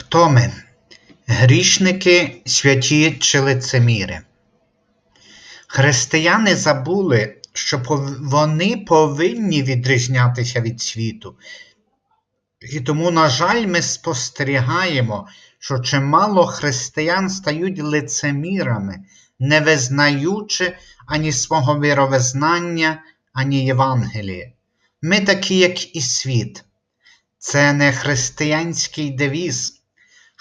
Хто ми? Грішники, святі чи лицеміри? Християни забули, що вони повинні відрізнятися від світу. І тому, на жаль, ми спостерігаємо, що чимало християн стають лицемірами, не визнаючи ані свого віровизнання, ані Євангелія. Ми такі, як і світ. Це не християнський девіз.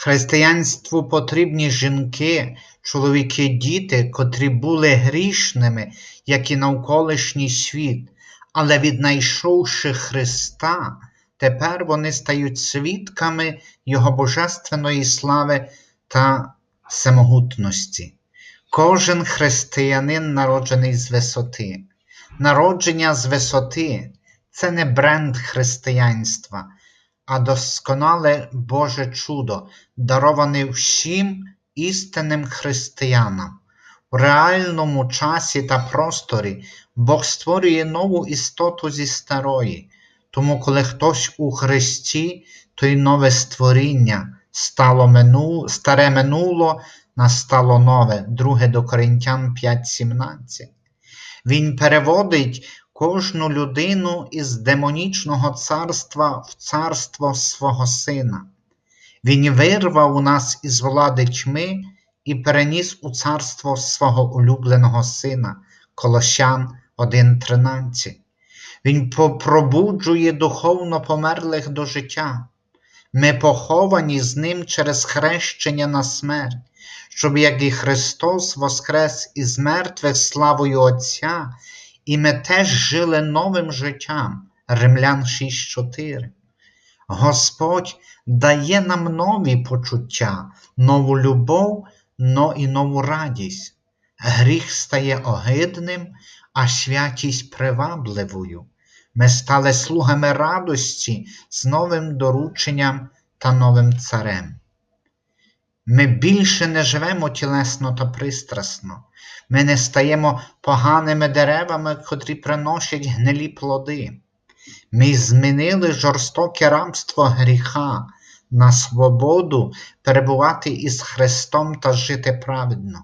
Християнству потрібні жінки, чоловіки, діти, котрі були грішними, як і навколишній світ, але віднайшовши Христа, тепер вони стають свідками Його божественної слави та всемогутності. Кожен християнин народжений з висоти. Народження з висоти це не бренд християнства, а досконале Боже чудо, дароване всім істинним християнам. В реальному часі та просторі Бог створює нову істоту зі старої, тому коли хтось у Христі, то й нове створіння, стало мину, старе минуло, настало нове, 2 до Коринтян 5.17. Він переводить кожну людину із демонічного царства в царство свого сина. Він вирвав нас із влади тьми і переніс у царство свого улюбленого сина, Колощан 1.13. Він пробуджує духовно померлих до життя. Ми поховані з ним через хрещення на смерть, щоб як і Христос воскрес із мертвих славою Отця, і ми теж жили новим життям. Римлян 6.4. Господь дає нам нові почуття, нову любов, но і нову радість. Гріх стає огидним, а святість привабливою. Ми стали слугами радості з новим дорученням та новим царем. Ми більше не живемо тілесно та пристрасно, ми не стаємо поганими деревами, котрі приносять гнилі плоди. Ми змінили жорстоке рабство гріха на свободу перебувати із Христом та жити праведно.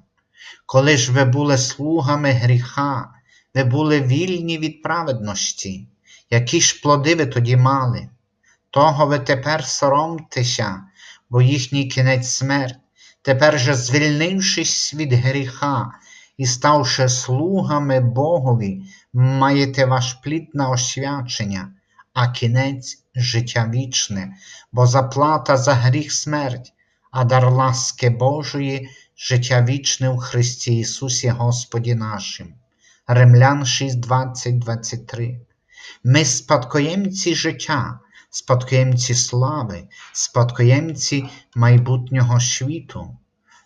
Коли ж ви були слугами гріха, ви були вільні від праведності, які ж плоди ви тоді мали? Того ви тепер соромтеся, бо їхній кінець смерть. Тепер же, звільнившись від гріха і ставши слугами Богові, маєте ваш плід на освячення, а кінець життя вічне, бо заплата за гріх смерть, а дар ласки Божої життя вічне у Христі Ісусі Господі нашим. Римлян 6, 20, 23. Ми спадкоємці життя, спадкоємці слави, спадкоємці майбутнього світу.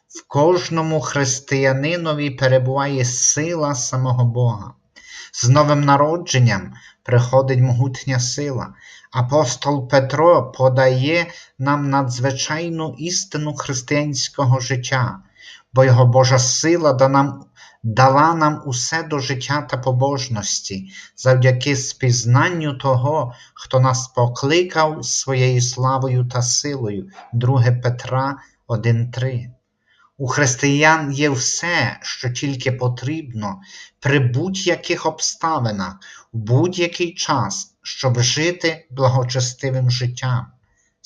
В кожному християнинові перебуває сила самого Бога. З новим народженням приходить могутня сила. Апостол Петро подає нам надзвичайну істину християнського життя, бо його Божа сила дала нам, дала нам усе до життя та побожності, завдяки спізнанню того, хто нас покликав своєю славою та силою. 2 Петра 1.3 у християн є все, що тільки потрібно при будь-яких обставинах, у будь-який час, щоб жити благочестивим життям.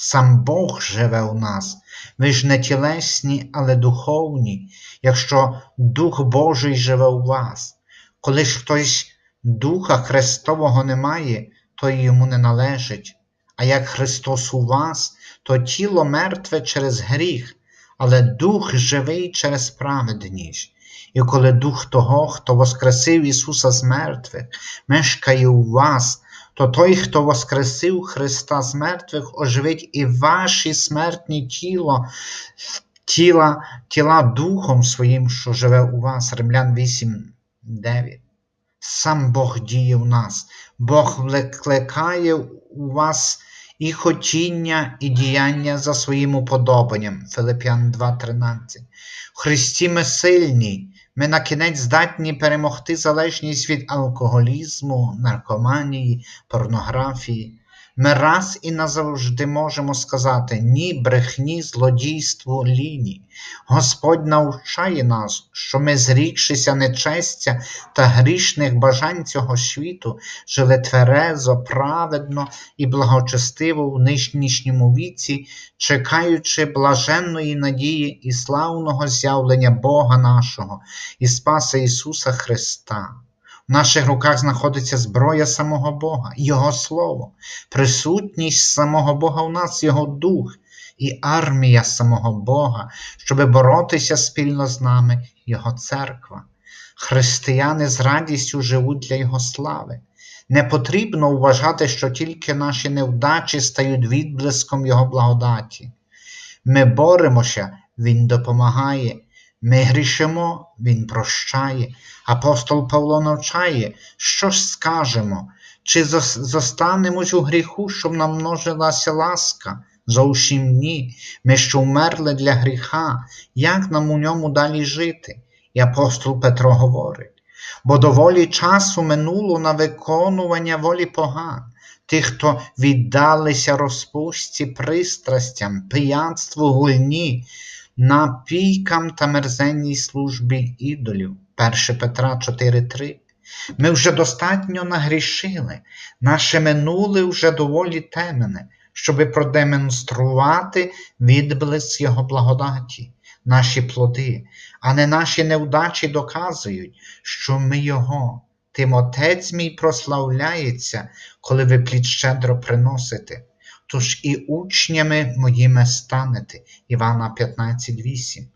Сам Бог живе у нас, ви ж не тілесні, але духовні, якщо Дух Божий живе у вас. Коли ж хтось Духа Христового не має, то йому не належить. А як Христос у вас, то тіло мертве через гріх але Дух живий через праведність. І коли Дух того, хто воскресив Ісуса з мертвих, мешкає у вас, то той, хто воскресив Христа з мертвих, оживить і ваші смертні тіло, тіла, тіла Духом Своїм, що живе у вас, Римлян 8, 9. Сам Бог діє в нас, Бог викликає у вас і хотіння, і діяння за своїм уподобанням. Филип'ян 2.13. В Христі ми сильні, ми на кінець здатні перемогти залежність від алкоголізму, наркоманії, порнографії. Ми раз і назавжди можемо сказати ні брехні, злодійству, ліні. Господь навчає нас, що ми, зрікшися нечестя та грішних бажань цього світу, жили тверезо, праведно і благочестиво в нинішньому віці, чекаючи блаженної надії і славного з'явлення Бога нашого і Спаса Ісуса Христа. В наших руках знаходиться зброя самого Бога, Його Слово, присутність самого Бога в нас, Його Дух і армія самого Бога, щоб боротися спільно з нами, Його церква. Християни з радістю живуть для Його слави. Не потрібно вважати, що тільки наші невдачі стають відблиском Його благодаті. Ми боремося, Він допомагає, ми грішимо, Він прощає. Апостол Павло навчає, що ж скажемо, чи зостанемось у гріху, щоб намножилася ласка? Зовсім ні. Ми що вмерли для гріха, як нам у ньому далі жити? І апостол Петро говорить, бо доволі часу минуло на виконування волі поган, тих, хто віддалися розпусті пристрастям, пияцтву, гульні, напійкам та мерзенній службі ідолів. 1 Петра 4.3. Ми вже достатньо нагрішили, наше минуле вже доволі темне, щоби продемонструвати відблиск Його благодаті, наші плоди, а не наші невдачі доказують, що ми Його. Тим Отець мій прославляється, коли ви плід щедро приносите. Тож і учнями моїми станете. Івана 15.8.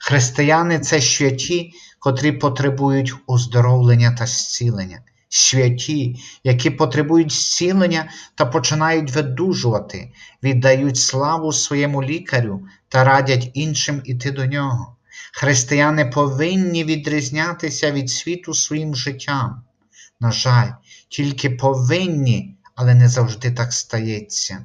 Християни це святі, котрі потребують оздоровлення та зцілення. Святі, які потребують зцілення та починають видужувати, віддають славу своєму лікарю та радять іншим іти до нього. Християни повинні відрізнятися від світу своїм життям. На жаль, тільки повинні, але не завжди так стається.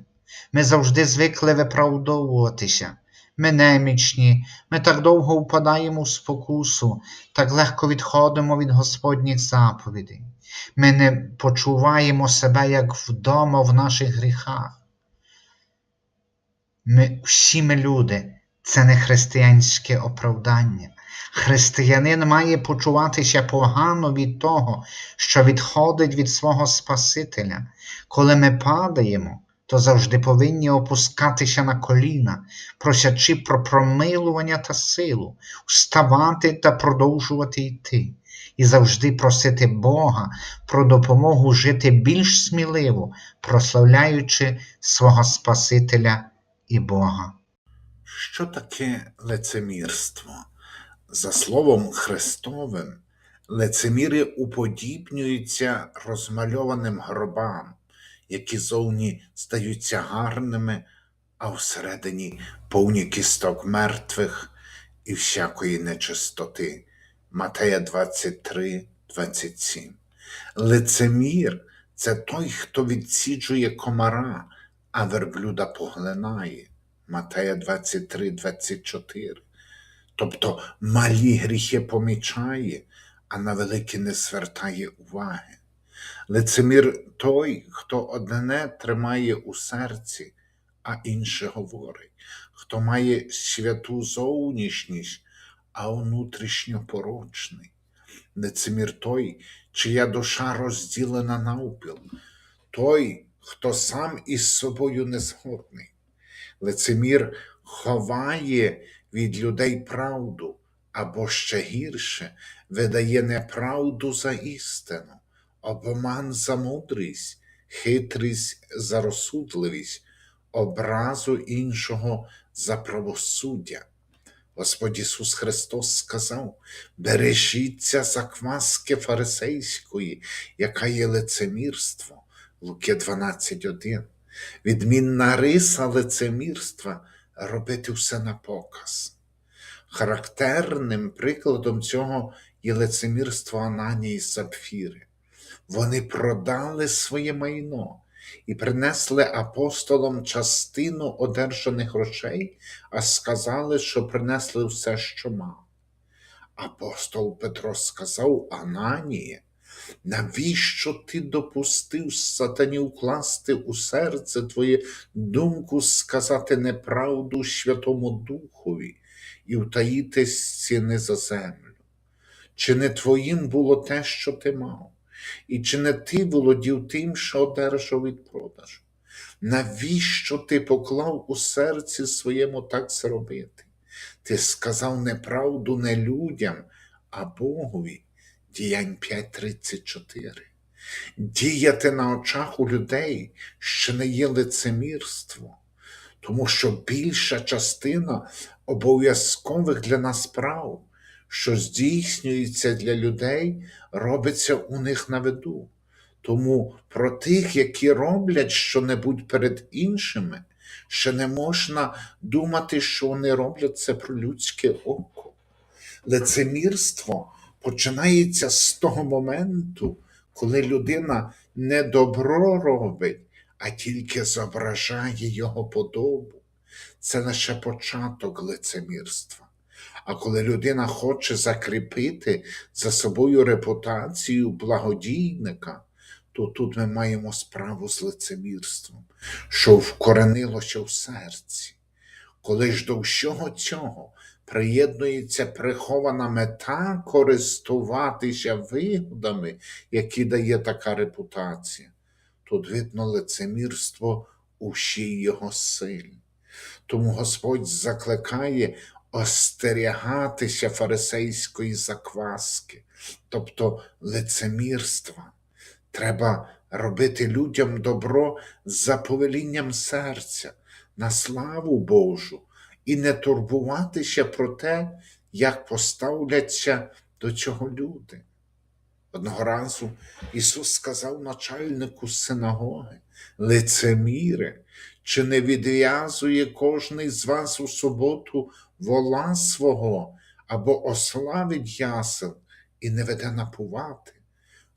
Ми завжди звикли виправдовуватися. Ми немічні, ми так довго впадаємо в спокусу, так легко відходимо від Господніх заповідей. Ми не почуваємо себе як вдома в наших гріхах. Ми всі ми люди, це не християнське оправдання. Християнин має почуватися погано від того, що відходить від свого Спасителя. Коли ми падаємо, то завжди повинні опускатися на коліна, просячи про промилування та силу, вставати та продовжувати йти, і завжди просити Бога про допомогу жити більш сміливо, прославляючи свого Спасителя і Бога. Що таке лицемірство? За словом Христовим, лицеміри уподібнюються розмальованим гробам, які зовні стаються гарними, а всередині повні кісток мертвих і всякої нечистоти. Матея 23, 27. Лицемір це той, хто відсіджує комара, а верблюда поглинає. Матея 23, 24. Тобто малі гріхи помічає, а на великі не звертає уваги. Лицемір той, хто одне тримає у серці, а інше говорить, хто має святу зовнішність, а внутрішньо порочний. Лицемір той, чия душа розділена навпіл, той, хто сам із собою не згодний. Лицемір ховає від людей правду, або ще гірше видає неправду за істину, обман за мудрість, хитрість за розсудливість, образу іншого за правосуддя. Господь Ісус Христос сказав: бережіться закваски фарисейської, яка є лицемірство. Луки 12.1. Відмінна риса лицемірства робити все на показ. Характерним прикладом цього є лицемірство Ананії і Сапфіри. Вони продали своє майно і принесли апостолам частину одержаних грошей, а сказали, що принесли все, що мав. Апостол Петро сказав Ананії, Навіщо ти допустив сатані укласти у серце твоє думку сказати неправду Святому Духові і втаїти ціни за землю? Чи не твоїм було те, що ти мав? І чи не ти володів тим, що одержав від продажу? Навіщо ти поклав у серці своєму так зробити? Ти сказав неправду не людям, а Богові. Діянь 5.34. Діяти на очах у людей ще не є лицемірство, тому що більша частина обов'язкових для нас справ, що здійснюється для людей, робиться у них на виду. Тому про тих, які роблять щонебудь перед іншими, ще не можна думати, що вони роблять це про людське око. Лицемірство починається з того моменту, коли людина не добро робить, а тільки зображає його подобу. Це лише початок лицемірства. А коли людина хоче закріпити за собою репутацію благодійника, то тут ми маємо справу з лицемірством, що вкоренилося в серці. Коли ж до всього цього приєднується прихована мета користуватися вигодами, які дає така репутація, тут видно лицемірство у всій його силі. Тому Господь закликає остерігатися фарисейської закваски, тобто лицемірства. Треба робити людям добро за повелінням серця, на славу Божу, і не турбуватися про те, як поставляться до цього люди. Одного разу Ісус сказав начальнику синагоги, лицеміре, чи не відв'язує кожний з вас у суботу вола свого або ославить ясел і не веде напувати?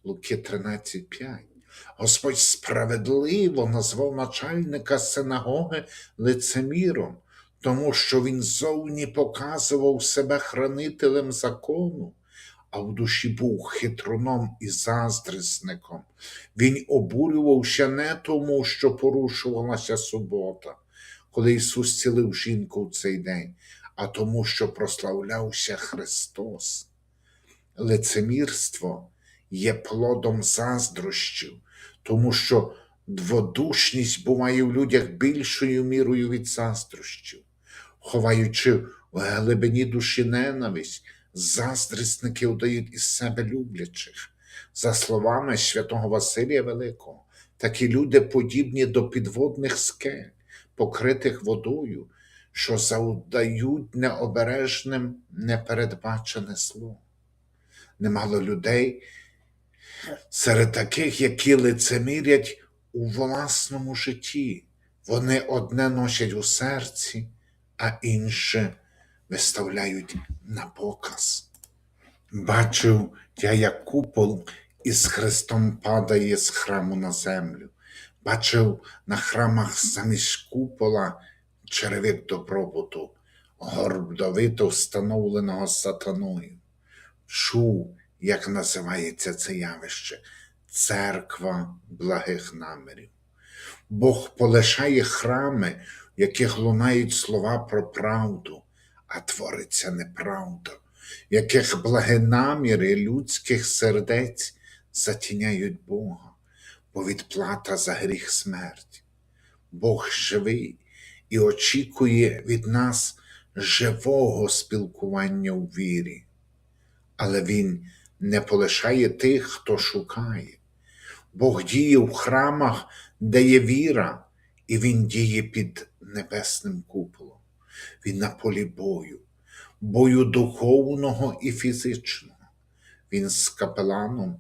Луки 13.5. Господь справедливо назвав начальника синагоги лицеміром, тому що він зовні показував себе хранителем закону, а в душі був хитруном і заздрісником. Він обурювався не тому, що порушувалася субота, коли Ісус цілив жінку в цей день, а тому, що прославлявся Христос. Лицемірство є плодом заздрощів, тому що дводушність буває в людях більшою мірою від заздрощів, ховаючи в глибині душі ненависть, заздрісники удають із себе люблячих. За словами святого Василія Великого, такі люди подібні до підводних скель, покритих водою, що завдають необережним непередбачене зло. Немало людей серед таких, які лицемірять у власному житті. Вони одне носять у серці, а інше виставляють на показ. Бачив я, як купол із Христом падає з храму на землю. Бачив на храмах замість купола черевик добробуту, гордовито встановленого сатаною. Чув, як називається це явище церква благих намірів. Бог полишає храми, в яких лунають слова про правду, а твориться неправда, яких благі наміри людських сердець затіняють Бога, бо відплата за гріх смерть. Бог живий і очікує від нас живого спілкування у вірі, але Він не полишає тих, хто шукає. Бог діє в храмах, де є віра, і Він діє під небесним куполом. Він на полі бою, бою духовного і фізичного. Він з капеланом,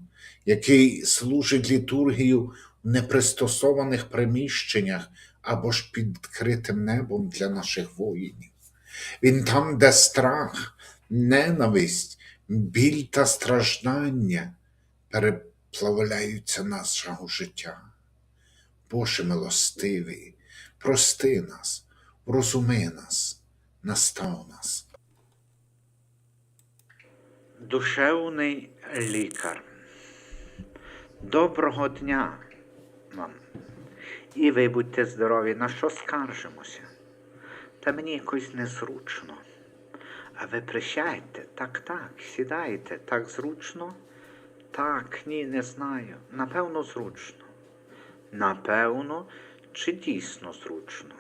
який служить літургію в непристосованих приміщеннях або ж під відкритим небом для наших воїнів. Він там, де страх, ненависть, біль та страждання переплавляються нашого життя. Боже милостивий, прости нас, врозуми нас, настав нас. Душевний лікар. Доброго дня вам. І ви будьте здорові, на що скаржимося? Та мені якось незручно. А ви присядьте, так, так, сідайте, так зручно? Так, ні, не знаю. Напевно, зручно. Напевно, чи дійсно зручно?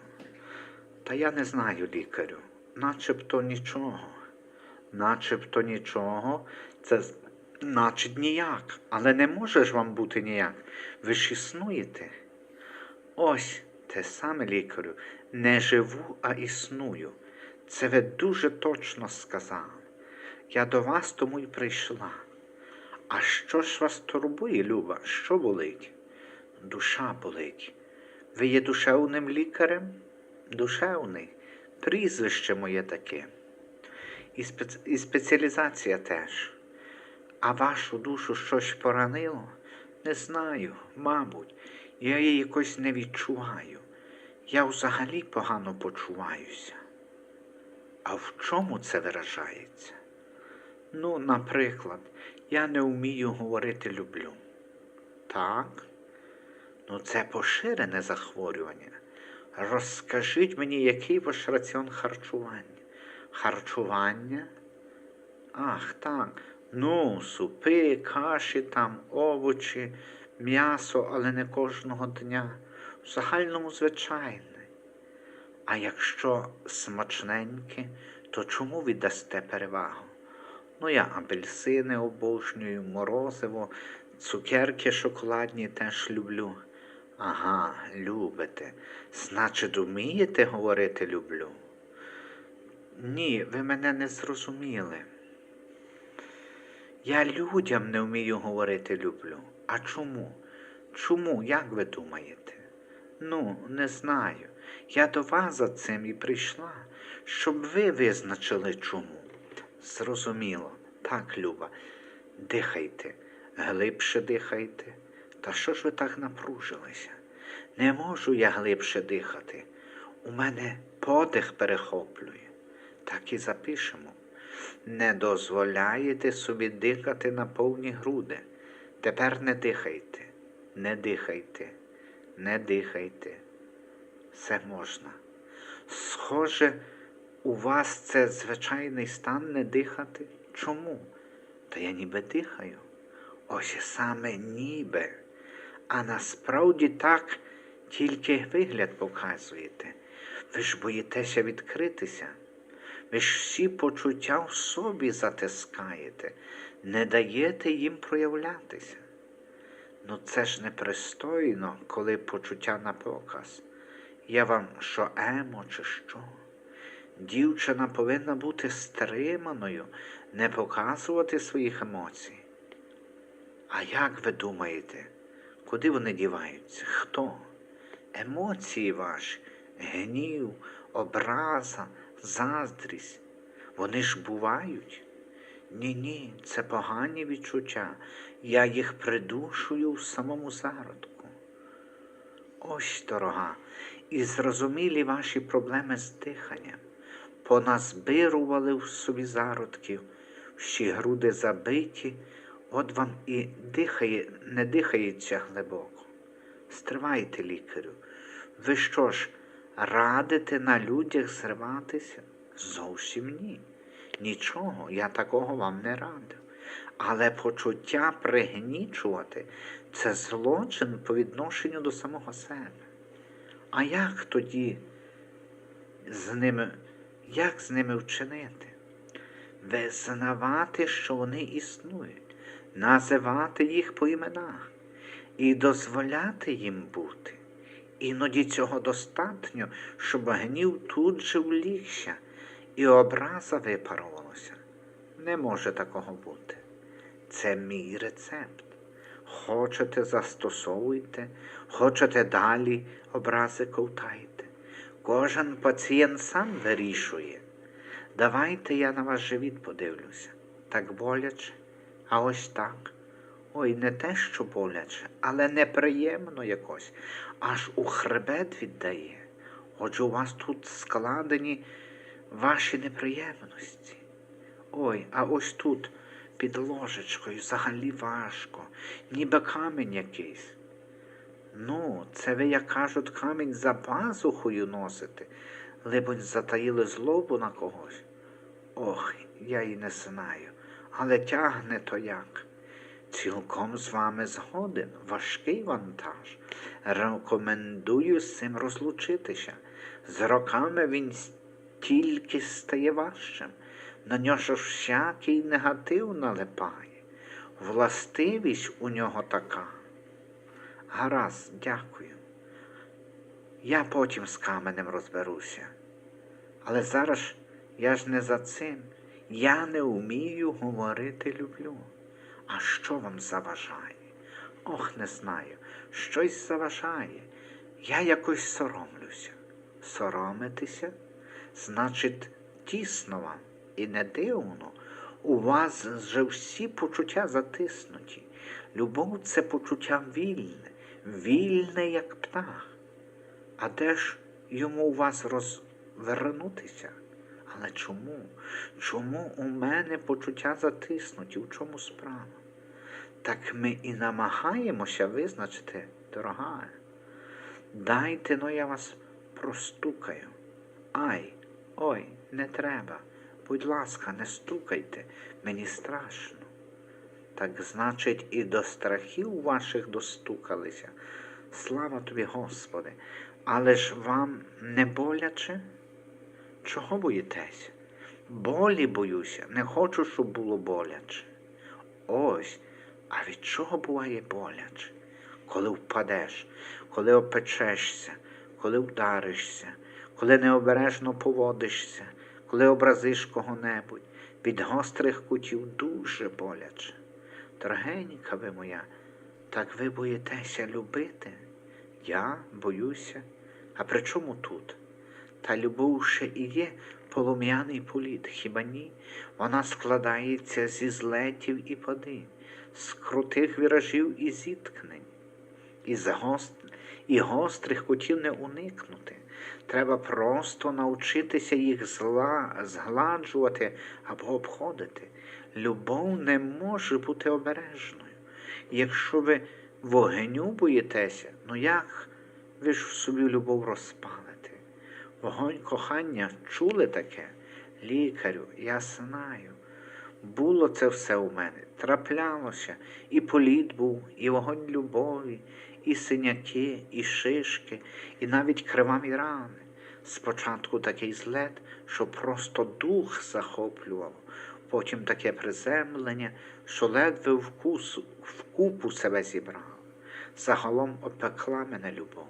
Та я не знаю, лікарю. Начебто нічого. Начебто нічого. Це значить ніяк. Але не може ж вам бути ніяк. Ви ж існуєте. Ось те саме лікарю. Не живу, а існую. Це ви дуже точно сказали. Я до вас тому й прийшла. А що ж вас турбує, Люба? Що болить? Душа болить. Ви є душевним лікарем? Душевний. Прізвище моє таке. І, спец... і спеціалізація теж. А вашу душу щось поранило? Не знаю, мабуть, я її якось не відчуваю. Я взагалі погано почуваюся. А в чому це виражається? Ну, наприклад, я не вмію говорити люблю. Так? Ну, це поширене захворювання. Розкажіть мені, який ваш раціон харчування? Харчування? Ах, так. Ну, супи, каші там, овочі, м'ясо, але не кожного дня. В загальному звичайне. А якщо смачненьке, то чому віддасте перевагу? Ну, я апельсини обожнюю, морозиво, цукерки шоколадні теж люблю. Ага, любите. Значить, вмієте говорити люблю? Ні, ви мене не зрозуміли. Я людям не вмію говорити люблю. А чому? Чому, як ви думаєте? Ну, не знаю. Я до вас за цим і прийшла, щоб ви визначили чому. Зрозуміло, так, Люба, дихайте, глибше дихайте. Та що ж ви так напружилися? Не можу я глибше дихати. У мене подих перехоплює. Так і запишемо. Не дозволяєте собі дихати на повні груди. Тепер не дихайте, не дихайте, не дихайте. Все можна. Схоже, у вас це звичайний стан не дихати? Чому? Та я ніби дихаю. Ось саме ніби. А насправді так тільки вигляд показуєте. Ви ж боїтеся відкритися. Ви ж всі почуття в собі затискаєте, не даєте їм проявлятися. Ну це ж непристойно, коли почуття на показ. Я вам що емо, чи що? Дівчина повинна бути стриманою, не показувати своїх емоцій. А як ви думаєте, куди вони діваються? Хто? Емоції ваші, гнів, образа, заздрість. Вони ж бувають? Ні, ні, це погані відчуття. Я їх придушую в самому зародку. Ось, дорога, і зрозумілі ваші проблеми з диханням. Поназбирували в собі зародків, всі груди забиті, от вам і дихає, не дихається глибоко. Стривайте, лікарю. Ви що ж, радите на людях зриватися? Зовсім ні. Нічого, я такого вам не радив. Але почуття пригнічувати це злочин по відношенню до самого себе. А як тоді з ними, як з ними вчинити? Визнавати, що вони існують, називати їх по іменах і дозволяти їм бути. Іноді цього достатньо, щоб гнів тут же влігся і образа випарувалася. Не може такого бути. Це мій рецепт. Хочете застосовуйте, хочете далі образи ковтайте. Кожен пацієнт сам вирішує. Давайте я на ваш живіт подивлюся. Так боляче, а ось так. Ой, не те, що боляче, але неприємно якось, аж у хребет віддає. Отже, у вас тут складені ваші неприємності. Ой, а ось тут під ложечкою взагалі важко, ніби камінь якийсь. Ну, це ви, як кажуть, камінь за пазухою носите, либонь затаїли злобу на когось. Ох, я і не знаю, але тягне то як. Цілком з вами згоден, важкий вантаж. Рекомендую з цим розлучитися. З роками він тільки стає важчим. На нього всякий негатив налипає. Властивість у нього така. Гаразд, дякую. Я потім з каменем розберуся. Але зараз я ж не за цим. Я не вмію говорити люблю. А що вам заважає? Ох, не знаю. Щось заважає. Я якось соромлюся. Соромитися? Значить, тісно вам і не дивно. У вас же всі почуття затиснуті. Любов це почуття вільне, вільне, як птах. А де ж йому у вас розвернутися? Але чому? Чому у мене почуття затиснуті? У чому справа? Так ми і намагаємося визначити, дорога. Дайте, но я вас простукаю. Ай, ой, не треба. Будь ласка, не стукайте, мені страшно. Так значить, і до страхів ваших достукалися. Слава тобі, Господи, але ж вам не боляче? Чого боїтеся? Болі боюся, не хочу, щоб було боляче. Ось, а від чого буває боляче? Коли впадеш, коли опечешся, коли вдаришся, коли необережно поводишся, коли образиш кого-небудь, від гострих кутів дуже боляче. Дорогенька ви моя, так ви боїтеся любити? Я боюся. А при чому тут? Та любов ще і є полум'яний політ, хіба ні? Вона складається зі злетів і падінь, з крутих віражів і зіткнень, і, загост... і гострих кутів не уникнути. Треба просто навчитися їх зла... згладжувати або обходити. Любов не може бути обережною. Якщо ви вогню боїтеся, ну як ви ж в собі любов розпалите? Вогонь кохання чули таке? Лікарю, я знаю. Було це все у мене, траплялося, і політ був, і вогонь любові, і синяки, і шишки, і навіть криваві рани. Спочатку такий злет, що просто дух захоплював, потім таке приземлення, що ледве вкус, вкупу себе зібрав. Загалом опекла мене любов.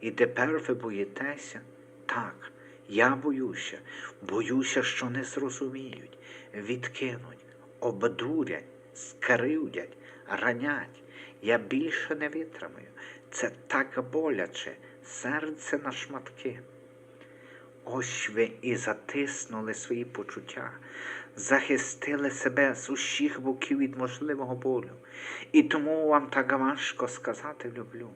І тепер ви боїтеся? Так, я боюся, боюся, що не зрозуміють, відкинуть, обдурять, скривдять, ранять. Я більше не витримаю. Це так боляче, серце на шматки. Ось ви і затиснули свої почуття, захистили себе з усіх боків від можливого болю. І тому вам так важко сказати люблю.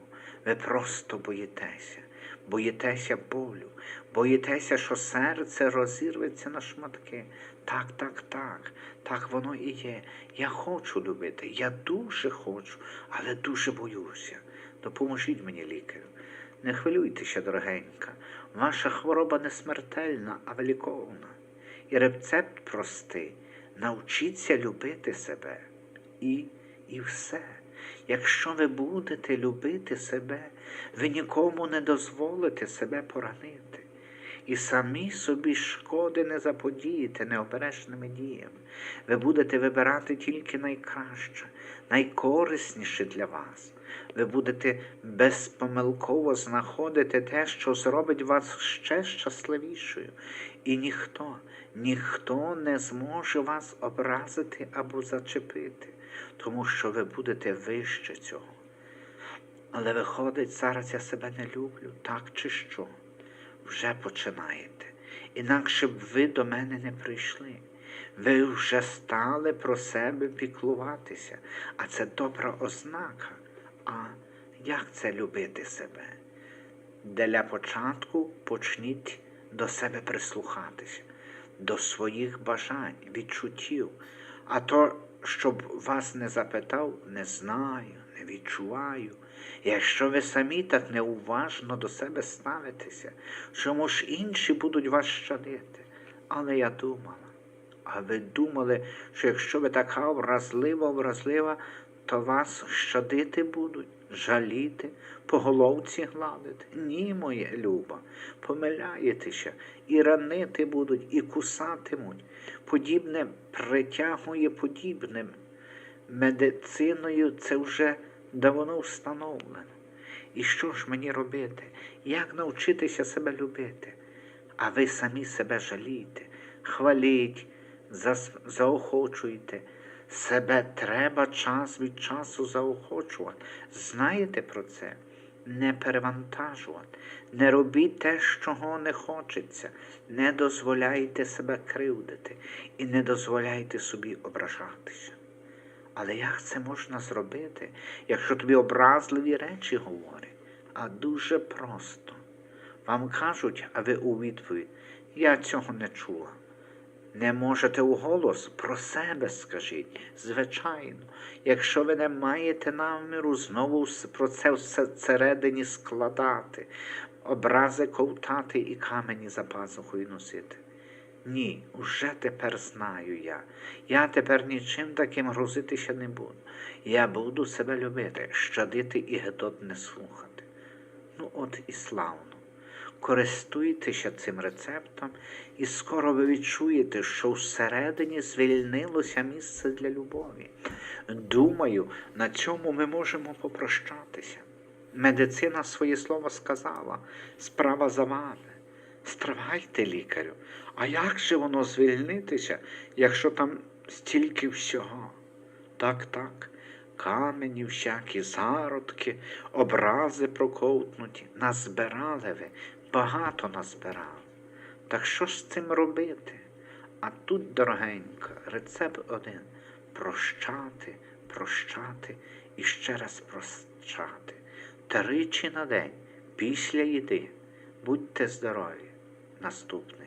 Ви просто боїтеся, боїтеся болю, боїтеся, що серце розірветься на шматки. Так, так, так, так воно і є. Я хочу любити, я дуже хочу, але дуже боюся. Допоможіть мені, лікарю. Не хвилюйтеся, дорогенька, ваша хвороба не смертельна, а виліковна. І рецепт простий. Навчіться любити себе. І, і все. Якщо ви будете любити себе, ви нікому не дозволите себе поранити. І самі собі шкоди не заподієте необережними діями. Ви будете вибирати тільки найкраще, найкорисніше для вас. Ви будете безпомилково знаходити те, що зробить вас ще щасливішою. І ніхто, ніхто не зможе вас образити або зачепити, тому що ви будете вище цього. Але виходить, зараз я себе не люблю, так чи що? Вже починаєте. Інакше б ви до мене не прийшли. Ви вже стали про себе піклуватися, а це добра ознака. А як це любити себе? Для початку почніть до себе прислухатися, до своїх бажань, відчуттів, а то щоб вас не запитав, не знаю, не відчуваю. Якщо ви самі так неуважно до себе ставитеся, чому ж інші будуть вас щадити? Але я думала, а ви думали, що якщо ви така вразлива, вразлива, то вас щадити будуть, жаліти, по головці гладити? Ні, моє люба, помиляєтеся, і ранити будуть, і кусатимуть. Подібне притягує подібним. Медициною це вже давно встановлено. І що ж мені робити? Як навчитися себе любити? А ви самі себе жалійте, хваліть, заохочуйте. Себе треба час від часу заохочувати. Знаєте про це? Не перевантажувати, не робіть те, чого не хочеться, не дозволяйте себе кривдити і не дозволяйте собі ображатися. Але як це можна зробити, якщо тобі образливі речі говорять? А дуже просто. Вам кажуть, а ви у відповідь, я цього не чула. Не можете у голос про себе скажіть. Звичайно, якщо ви не маєте наміру знову про це все всередині складати, образи ковтати і камені за пазухою носити. Ні, уже тепер знаю я. Я тепер нічим таким грузитися не буду. Я буду себе любити, щадити і гедот не слухати. Ну от і славно. Користуйтеся цим рецептом, і скоро ви відчуєте, що всередині звільнилося місце для любові. Думаю, на цьому ми можемо попрощатися. Медицина своє слово сказала, справа за вами. Стривайте, лікарю, а як же воно звільнитися, якщо там стільки всього? Так, так, камені, всякі зародки, образи проковтнуті, назбирали ви, багато назбирали. Так що ж з цим робити? А тут, дорогенька, рецепт один прощати, прощати і ще раз прощати. Тричі на день, після їди. Будьте здорові. Наступний.